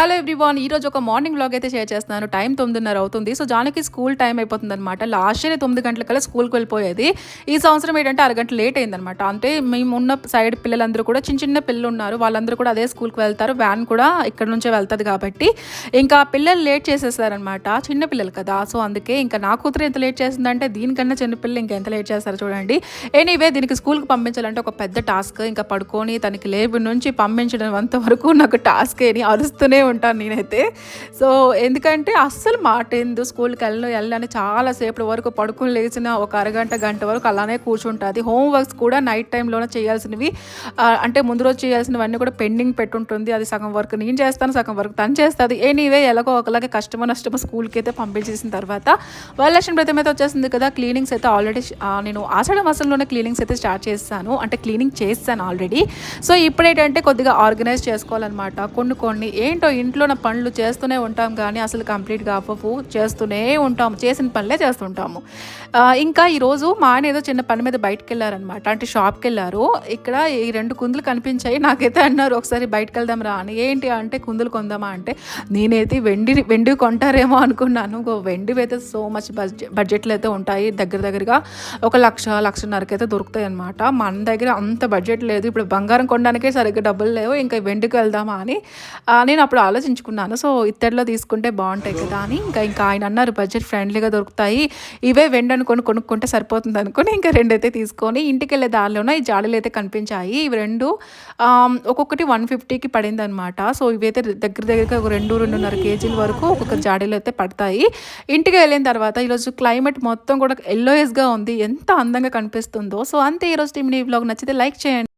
Hello everyone ఈ రోజు ఒక మార్నింగ్ బ్లాగ్ అయితే షేర్ చేస్తున్నాను. టైం తొమ్మిదిన్నర అవుతుంది. సో జానకి స్కూల్ టైం అయిపోతుంది అనమాట లాస్ట్ ఇయర్ తొమ్మిది గంటలకల్లా స్కూల్కి వెళ్ళిపోయేది. ఈ సంవత్సరం ఏంటంటే అరగంట లేట్ అయిందనమాట అంటే మేము ఉన్న సైడ్ పిల్లలందరూ కూడా చిన్న చిన్న పిల్లలు ఉన్నారు. వాళ్ళందరూ కూడా అదే స్కూల్కి వెళ్తారు. వ్యాన్ కూడా ఇక్కడ నుంచే వెళ్తుంది కాబట్టి. ఇంకా పిల్లలు లేట్ చేసేసారనమాట చిన్న పిల్లలు కదా. సో అందుకే ఇంకా నా కూతురు ఎంత లేట్ చేసిందంటే దీనికన్నా చిన్న పిల్లలు ఇంకా ఎంత లేట్ చేస్తారో చూడండి. ఎనీవే దీనికి స్కూల్కి పంపించాలంటే ఒక పెద్ద టాస్క్. ఇంకా పడుకొని తనకి లేబు నుంచి పంపించడం అంతవరకు నాకు టాస్క్ అని అరుస్తూనే ఉంటాను నేనైతే. సో ఎందుకంటే అస్సలు మాట ఎందు స్కూల్కి వెళ్ళను వెళ్ళని చాలాసేపటి వరకు పడుకుని లేచిన ఒక అరగంట గంట వరకు అలానే కూర్చుంటుంది. హోంవర్క్స్ కూడా నైట్ టైంలోనే చేయాల్సినవి అంటే ముందు రోజు చేయాల్సినవన్నీ కూడా పెండింగ్ పెట్టుంటుంది. అది సగం వర్క్ నేను చేస్తాను సగం వర్క్ తను చేస్తుంది. ఎనీవే ఎలాగో ఒకలాగే కష్టమో నష్టమో స్కూల్కి అయితే పంపించేసిన తర్వాత వరలక్ష్మి వ్రతం అయితే వచ్చేసింది కదా క్లీనింగ్స్ అయితే ఆల్రెడీ నేను ఆషాఢ మాసంలోనే క్లీనింగ్స్ అయితే స్టార్ట్ చేస్తాను అంటే క్లీనింగ్ చేస్తాను ఆల్రెడీ. సో ఇప్పుడేంటంటే కొద్దిగా ఆర్గనైజ్ చేసుకోవాలన్నమాట. కొన్ని కొన్ని ఏంటో ఇంట్లో నా పనులు చేస్తూనే ఉంటాం కానీ అసలు కంప్లీట్గా అవ్వవు. చేస్తూనే ఉంటాము. చేసిన పనులే చేస్తుంటాము. ఇంకా ఈరోజు మా ఆయన ఏదో చిన్న పని మీద బయటకు వెళ్ళారనమాట అంటే షాప్కి వెళ్ళారు ఇక్కడ ఈ రెండు కుందులు కనిపించాయి. నాకైతే అన్నారు ఒకసారి బయటకు వెళ్దాం రా. అని. ఏంటి అంటే కుందులు కొందామా? అంటే నేనైతే వెండి వెండి కొంటారేమో అనుకున్నాను. గో వెండివి అయితే సో మచ్ బడ్జెట్ బడ్జెట్లు అయితే ఉంటాయి. దగ్గర దగ్గరగా ఒక లక్ష లక్షన్నరకి అయితే దొరుకుతాయి అనమాట మన దగ్గర అంత బడ్జెట్ లేదు. ఇప్పుడు బంగారం కొనడానికే సరిగ్గా డబ్బులు లేవు. ఇంకా వెండికి వెళ్దామా? అని. నేను అప్పుడు ఆలోచించుకున్నాను. సో ఇత్తడిలో తీసుకుంటే బాగుంటాయి కదా అని ఇంకా ఇంకా ఆయన అన్నారు బడ్జెట్ ఫ్రెండ్లీగా దొరుకుతాయి. ఇవే వెండి అనుకొని కొనుక్కుంటే సరిపోతుంది అనుకుని ఇంకా రెండు అయితే తీసుకొని ఇంటికి వెళ్ళే దారిలోనే ఈ జాడీలు అయితే కనిపించాయి. ఇవి రెండు ఒక్కొక్కటి వన్ ఫిఫ్టీకి పడింది అనమాట సో ఇవైతే దగ్గర దగ్గరగా ఒక రెండు రెండున్నర కేజీల వరకు ఒక్కొక్క జాడీలు అయితే పడతాయి. ఇంటికి వెళ్ళిన తర్వాత ఈరోజు క్లైమేట్ మొత్తం కూడా ఎల్లోయస్గా ఉంది. ఎంత అందంగా కనిపిస్తుందో. సో అంతే ఈరోజు టీమ్ ఈ నచ్చితే లైక్ చేయండి.